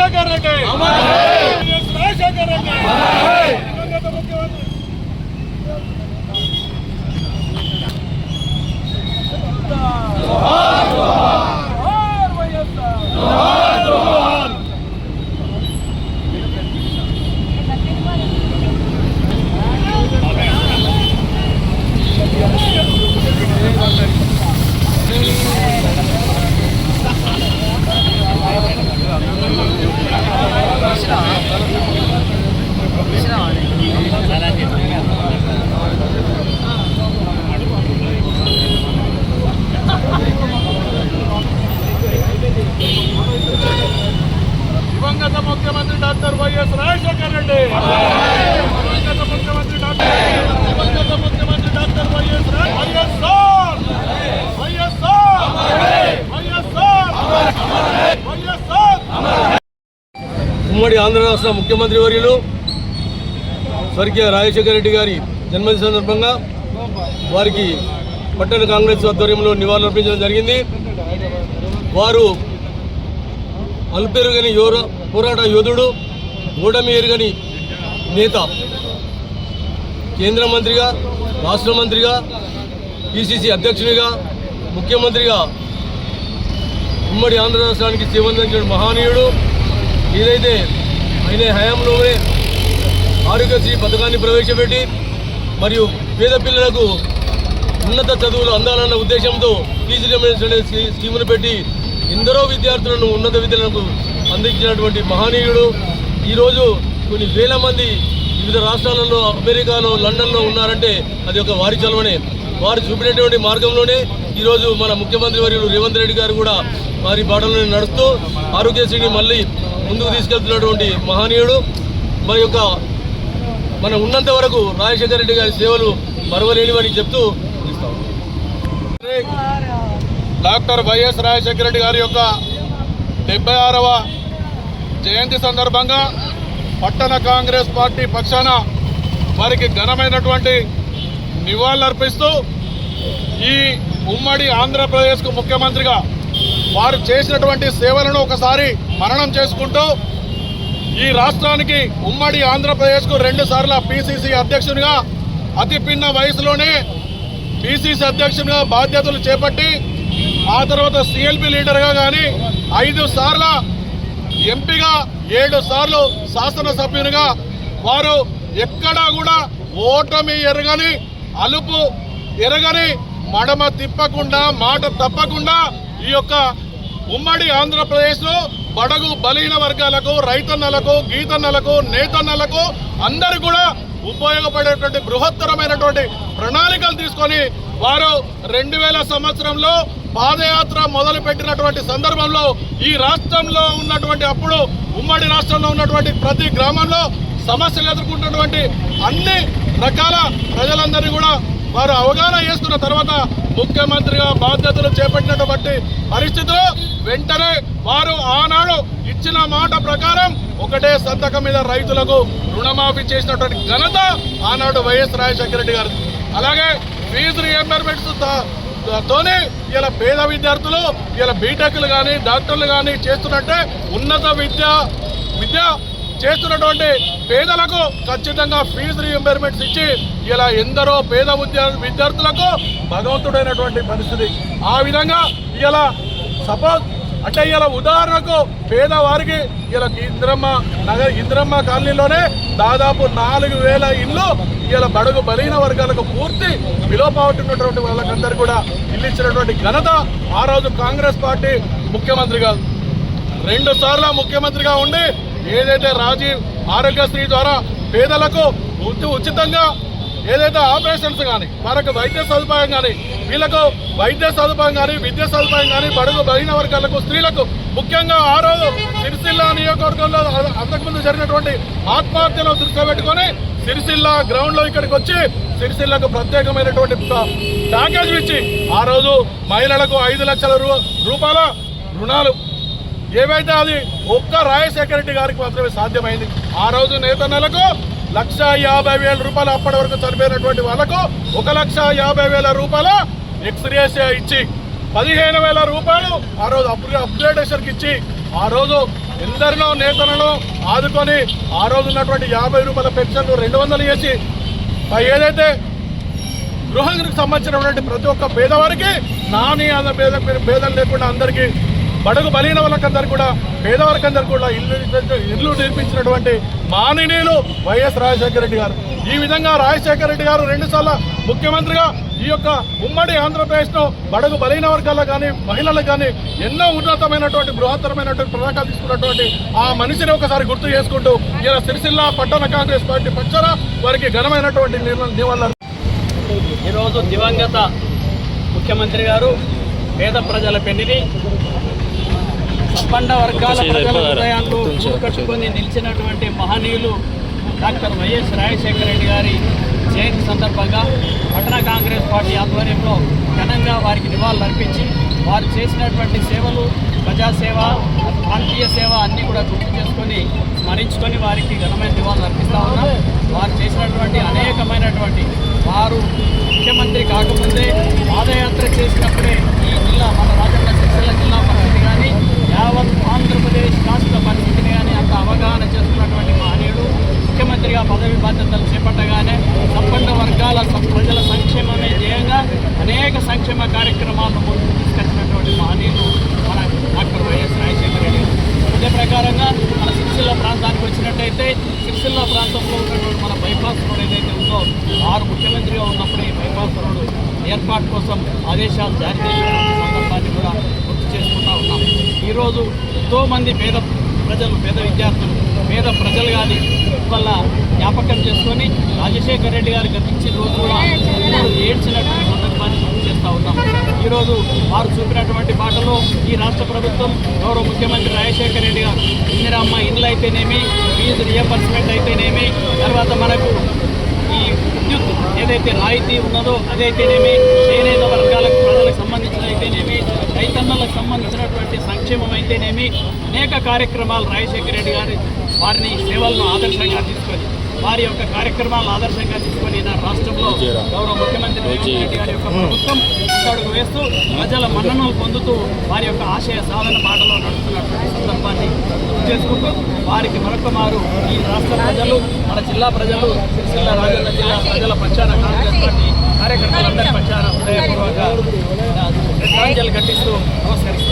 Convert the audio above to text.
రాజశేఖర రెడ్డి. రాజశేఖర రెడ్డి. ముఖ్యమంత్రి. వైఎస్ఆర్. దివంగత ముఖ్యమంత్రి డాక్టర్ వైఎస్ రాజశేఖర్ రెడ్డి. ముఖ్యమంత్రి డాక్టర్ ముఖ్యమంత్రి డాక్టర్ వైఎస్ వైఎస్ఆర్! వైఎస్ఆర్! వైఎస్ఆర్! వైఎస్ఆర్! ఉమ్మడి ఆంధ్ర రాష్ట్ర ముఖ్యమంత్రి వర్యులు స్వర్గీయ రాజశేఖర రెడ్డి గారి జన్మదిన సందర్భంగా వారికి పట్టణ కాంగ్రెస్ ఆధ్వర్యంలో నివాళులర్పించడం జరిగింది. వారు అల్పెరుగని యోర పోరాట యోధుడు ఓడమి ఎరుగని నేత కేంద్ర మంత్రిగా రాష్ట్ర మంత్రిగా పిసిసి అధ్యక్షునిగా ముఖ్యమంత్రిగా ఉమ్మడి ఆంధ్ర రాష్ట్రానికి సేవందించిన మహనీయుడు ఏదైతే ఆయన హయాంలోనే ఆరోగ్యశ్రీ పథకాన్ని ప్రవేశపెట్టి మరియు పేద పిల్లలకు ఉన్నత చదువులు అందాలన్న ఉద్దేశంతో ఫీజు రిమెంట్స్ అనే స్కీమును పెట్టి ఎందరో విద్యార్థులను ఉన్నత విద్యలకు అందించినటువంటి మహనీయుడు. ఈరోజు కొన్ని వేల మంది వివిధ రాష్ట్రాలలో అమెరికాలో లండన్లో ఉన్నారంటే అది ఒక వారి చలవనే. వారు చూపినటువంటి మార్గంలోనే ఈరోజు మన ముఖ్యమంత్రి వర్యులు రేవంత్ రెడ్డి గారు కూడా వారి బాటలోనే నడుస్తూ ఆరోగ్యశ్రీని మళ్ళీ ముందుకు తీసుకెళ్తున్నటువంటి మహనీయుడు. మరి యొక్క మన ఉన్నంత వరకు రాజశేఖర రెడ్డి గారి సేవలు మరవలేనివని చెప్తూ డాక్టర్ వైఎస్ రాజశేఖర రెడ్డి గారి యొక్క డెబ్బై ఆరవ జయంతి సందర్భంగా పట్టణ కాంగ్రెస్ పార్టీ పక్షాన వారికి ఘనమైనటువంటి నివాళులర్పిస్తూ ఈ ఉమ్మడి ఆంధ్రప్రదేశ్కు ముఖ్యమంత్రిగా వారు చేసినటువంటి సేవలను ఒకసారి మరణం చేసుకుంటూ ఈ రాష్ట్రానికి ఉమ్మడి ఆంధ్రప్రదేశ్కు రెండు సార్ల పిసిసి అధ్యక్షునిగా అతి పిన్న వయసులోనే పిసిసి అధ్యక్షునిగా బాధ్యతలు చేపట్టి ఆ తర్వాత సిఎల్పి లీడర్గా కానీ ఐదు సార్ల ఎంపీగా ఏడు సార్లు శాసనసభ్యునిగా వారు ఎక్కడా కూడా ఓటమి ఎరగని అలుపు ఎరగని మడమ తిప్పకుండా మాట తప్పకుండా ఈ యొక్క ఉమ్మడి ఆంధ్రప్రదేశ్లో బడగు బలహీన వర్గాలకు రైతన్నలకు గీతన్నలకు నేతన్నలకు అందరు కూడా ఉపయోగపడేటువంటి బృహత్తరమైనటువంటి ప్రణాళికలు తీసుకొని వారు రెండు వేల సంవత్సరంలో పాదయాత్ర మొదలు పెట్టినటువంటి సందర్భంలో ఈ రాష్ట్రంలో ఉన్నటువంటి అప్పుడు ఉమ్మడి రాష్ట్రంలో ఉన్నటువంటి ప్రతి గ్రామంలో సమస్యలు ఎదుర్కొంటున్నటువంటి అన్ని రకాల ప్రజలందరినీ కూడా వారు అవగాహన చేస్తున్న తర్వాత ముఖ్యమంత్రిగా బాధ్యతలు చేపట్టినటువంటి పరిస్థితిలో వెంటనే వారు ఆనాడు ఇచ్చిన మాట ప్రకారం ఒకటే సంతకం మీద రైతులకు రుణమాఫీ చేసినటువంటి ఘనత ఆనాడు వైఎస్ రాజశేఖర రెడ్డి గారు అలాగే ఫీజు రియంబర్మెంట్స్ తోనే ఇలా పేద విద్యార్థులు ఇలా బీటెక్లు కానీ డాక్టర్లు కానీ చేస్తున్నట్టే ఉన్నత విద్య విద్య చేస్తున్నటువంటి పేదలకు ఖచ్చితంగా ఫీజు రీఎంబర్మెంట్స్ ఇచ్చి ఇలా ఎందరో పేద విద్యార్థులకు భగవంతుడైనటువంటి పరిస్థితి ఆ విధంగా ఇలా సపోజ్ అంటే ఇలా ఉదాహరణకు పేదవారికి ఇలా ఇంద్రమ్మ నగర ఇంద్రమ్మ కాలనీలోనే దాదాపు నాలుగు వేల ఇల్లు ఇలా బడుగు బలైన వర్గాలకు పూర్తి విలోపావటి ఉన్నటువంటి వాళ్ళకందరూ కూడా ఇల్లు ఇచ్చినటువంటి ఘనత ఆ రోజు కాంగ్రెస్ పార్టీ ముఖ్యమంత్రిగా రెండు సార్లు ముఖ్యమంత్రిగా ఉండి ఏదైతే రాజీవ్ ఆరోగ్యశ్రీ ద్వారా పేదలకు ఉచితంగా ఏదైతే ఆపరేషన్స్ కానీ వారికి వైద్య సదుపాయం కానీ వీళ్ళకు వైద్య సదుపాయం కానీ విద్య సదుపాయం కానీ బడుగు బలహీన వర్గాలకు స్త్రీలకు ముఖ్యంగా ఆ రోజు సిరిసిల్ల నియోజకవర్గంలో అంతకుముందు జరిగినటువంటి ఆత్మహత్యలు దృష్టిలో పెట్టుకొని సిరిసిల్ల గ్రౌండ్లో ఇక్కడికి వచ్చి సిరిసిల్లకు ప్రత్యేకమైనటువంటి ప్యా- ప్యాకేజ్ ఇచ్చి ఆ రోజు మహిళలకు ఐదు లక్షల రూ- రూపాయల రుణాలు. ఏవైతే అది ఒక్క రాజశేఖర రెడ్డి గారికి మాత్రమే సాధ్యమైంది. ఆ రోజు నేత నెలకు లక్ష యాభై వేల రూపాయలు అప్పటి వరకు చనిపోయినటువంటి వాళ్ళకు ఒక లక్ష యాభై వేల రూపాయల ఎక్స్రేస్ ఇచ్చి పదిహేను వేల రూపాయలు ఆ రోజు అప్గ్రేడేషన్కి ఇచ్చి ఆ రోజు ఎందరినో నేతలను ఆదుకొని ఆ రోజు ఉన్నటువంటి యాభై రూపాయల పెన్షన్లు రెండు వందలు చేసి ఏదైతే గృహానికి సంబంధించినటువంటి ప్రతి ఒక్క పేదవారికి నాని అన్న భేద భేదం లేకుండా అందరికీ బడుగు బలైన వాళ్ళకందరికీ కూడా పేదవారికందరికీ కూడా ఇల్లు ఇల్లు నిర్మించినటువంటి మాననీయులు వైఎస్ రాజశేఖర రెడ్డి గారు. ఈ విధంగా రాజశేఖర రెడ్డి గారు రెండుసార్లు ముఖ్యమంత్రిగా ఈ యొక్క ఉమ్మడి ఆంధ్రప్రదేశ్ను బడుగు బలైన వర్గాలకు కానీ మహిళలకు కానీ ఎన్నో ఉన్నతమైనటువంటి బృహత్తరమైనటువంటి ప్రణాళికలు తీసుకున్నటువంటి ఆ మనిషిని ఒకసారి గుర్తు చేసుకుంటూ ఇలా సిరిసిల్ల పట్టణ కాంగ్రెస్ పార్టీ పక్షాన వారికి ఘనమైనటువంటి నివాళులు ఈరోజు దివంగత ముఖ్యమంత్రి గారు పేద ప్రజల పెళ్ళిని సంపన్న వర్గాల ప్రజల కట్టుకొని నిలిచినటువంటి మహనీయులు డాక్టర్ వైఎస్ రాజశేఖర రెడ్డి గారి జయంతి సందర్భంగా పట్టణ కాంగ్రెస్ పార్టీ ఆధ్వర్యంలో ఘనంగా వారికి నివాళులు అర్పించి వారు చేసినటువంటి సేవలు ప్రజాసేవ ప్రాంతీయ సేవ అన్నీ కూడా గుర్తు చేసుకొని స్మరించుకొని వారికి ఘనమైన నివాళులు అర్పిస్తూ ఉన్నాం. వారు చేసినటువంటి అనేకమైనటువంటి వారు ముఖ్యమంత్రి కాకముందే పాదయాత్ర చేసినప్పుడే ఈ జిల్లా మన రాజన్న సిరిసిల్ల జిల్లా పరిస్థితి కానీ యావత్ ఆంధ్రప్రదేశ్ రాష్ట్ర పరిస్థితిని కానీ అంత అవగాహన చేసుకున్నటువంటి మహనీయుడు ముఖ్యమంత్రిగా పదవి బాధ్యతలు చేపట్టగానే సంపన్న వర్గాల సం- ప్రజల సంక్షేమమే ధ్యేయంగా అనేక సంక్షేమ కార్యక్రమాలను ముందుకు తీసుకొచ్చినటువంటి మహనీయులు మన డాక్టర్ వైఎస్ రాజశేఖర రెడ్డి గారు. అదే ప్రకారంగా మన సిరిసిల్ల ప్రాంతానికి వచ్చినట్టయితే సిరిసిల్ల ప్రాంతంలో ఉన్నటువంటి మన బైపాస్ రోడ్ ఏదైతే ఉందో వారు ముఖ్యమంత్రిగా ఉన్నప్పుడు ఈ బైపాస్ రోడ్ ఏర్పాటు కోసం ఆదేశాలు జారీ చేసినటువంటి సందర్భాన్ని కూడా గుర్తు చేసుకుంటా ఉన్నాం ఈరోజు ఎంతోమంది పేద ప్రజలు పేద విద్యార్థులు పేద ప్రజలు కానీ వల్ల జ్ఞాపకం చేసుకొని రాజశేఖర్ రెడ్డి గారు గతించిన రోజు కూడా అందరూ ఏడ్చినటువంటి సందర్భాన్ని గుర్తు చేస్తూ ఉన్నాం. ఈరోజు వారు చూపినటువంటి బాటలో ఈ రాష్ట్ర ప్రభుత్వం గౌరవ ముఖ్యమంత్రి రాజశేఖర్ రెడ్డి గారు ఇందిరమ్మ ఇండ్లు అయితేనేమి ఫీజు రియంబర్స్మెంట్ అయితేనేమి తర్వాత మనకు ఈ విద్యుత్ ఏదైతే రాయితీ ఉన్నదో అదైతేనేమి చేనేత వర్గాలకు ప్రజలకు సంబంధించిన అయితేనేమి రైతన్నలకు సంబంధించినటువంటి సంక్షేమం అయితేనేమి అనేక కార్యక్రమాలు రాజశేఖర రెడ్డి గారి వారిని సేవలను ఆదర్శంగా తీసుకొని వారి యొక్క కార్యక్రమాలను ఆదర్శంగా తీసుకొని నా రాష్ట్రంలో గౌరవ ముఖ్యమంత్రి రేవంత్ రెడ్డి గారి యొక్క ప్రభుత్వం అడుగు వేస్తూ ప్రజల మన్ననలు పొందుతూ వారి యొక్క ఆశయ సాధన బాటలో నడుస్తున్నటువంటి సందర్భాన్ని గుర్తు చేసుకుంటూ వారికి మరొక మారు ఈ రాష్ట్ర ప్రజలు మన జిల్లా ప్రజలు సిరిసిల్ల రాజన్న జిల్లా ప్రజల పక్షాన కాంగ్రెస్ పార్టీ కార్యకర్తలందరి పక్షాన హృదయపూర్వక శ్రద్ధాంజలి ఘటిస్తూ నమస్కరిస్తున్నాను